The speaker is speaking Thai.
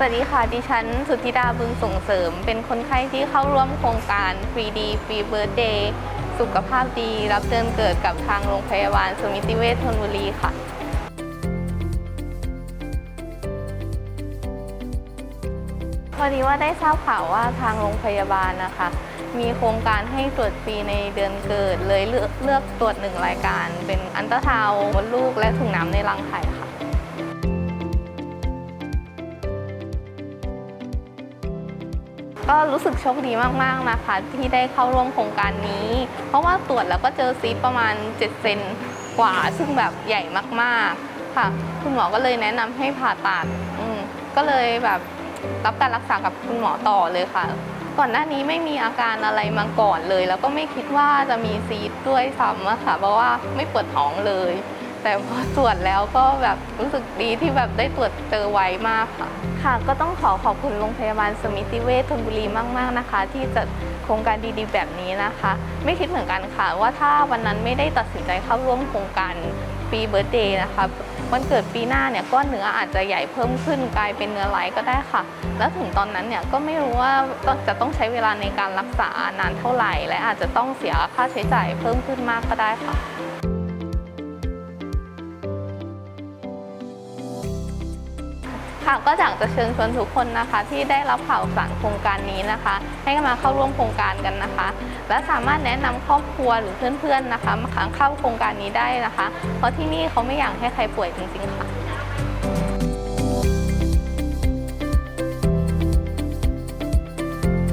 สวัสดีค่ะ ดิฉันสุธิดาบึงส่งเสริม เป็นคนไข้ที่เข้าร่วมโครงการ Free D Free Birthday สุขภาพดี รับเดือนเกิดกับทางโรงพยาบาลสมิติเวชธนบุรีค่ะ พอดีว่าได้ทราบข่าวว่าทางโรงพยาบาลนะคะ มีโครงการให้ตรวจฟรีในเดือนเกิด เลยเลือกเลือกตรวจหนึ่งรายการ เป็นอันตราซาวด์มดลูกและถุงน้ำในรังไข่ค่ะ ก็รู้สึกโชคดีมากๆนะคะที่ได้เข้าร่วมโครงการนี้ เพราะว่าตรวจแล้วก็เจอซีประมาณ 7 เซนกว่า ซึ่งแบบใหญ่มากๆค่ะ คุณหมอก็เลยแนะนำให้ผ่าตัดก็เลยแบบรับการรักษากับคุณหมอต่อเลยค่ะ ก่อนหน้านี้ไม่มีอาการอะไรมาก่อนเลย แล้วก็ไม่คิดว่าจะมีซีสด้วยซ้ำอะค่ะเพราะว่าไม่ปวดท้องเลย แต่พอตรวจแล้วก็แบบรู้สึกดีที่แบบได้ตรวจเจอไวมากค่ะ ค่ะ ก็ต้องขอขอบคุณโรงพยาบาลสมิติเวชธนบุรีมากๆนะคะ ที่จัดโครงการดีๆ แบบนี้นะคะ ไม่คิดเหมือนกันค่ะ ว่าถ้าวันนั้นไม่ได้ตัดสินใจเข้าร่วมโครงการปีเบิร์ d เดย์นะคะวันเกิดปีหน้าเนี่ยก้อนเนื้ออาจจะใหญ่เพิ่มขึ้นกลายเป็นเนื้อไหลก็ได้ค่ะ แล้วถึงตอนนั้นเนี่ยก็ไม่รู้ว่าจะต้องใช้เวลาในการรักษานานเท่าไหร่ และอาจจะต้องเสียค่าใช้จ่ายเพิ่มขึ้นมากก็ได้ค่ะ ค่ะก็อยากจะเชิญชวนทุกคนนะคะ ที่ได้รับข่าวสารโครงการนี้นะคะ ให้มาเข้าร่วมโครงการกันนะคะ และสามารถแนะนำครอบครัวหรือเพื่อนๆนะคะมาเข้าโครงการนี้ได้นะคะ เพราะที่นี่เขาไม่อยากให้ใครป่วยจริงๆค่ะ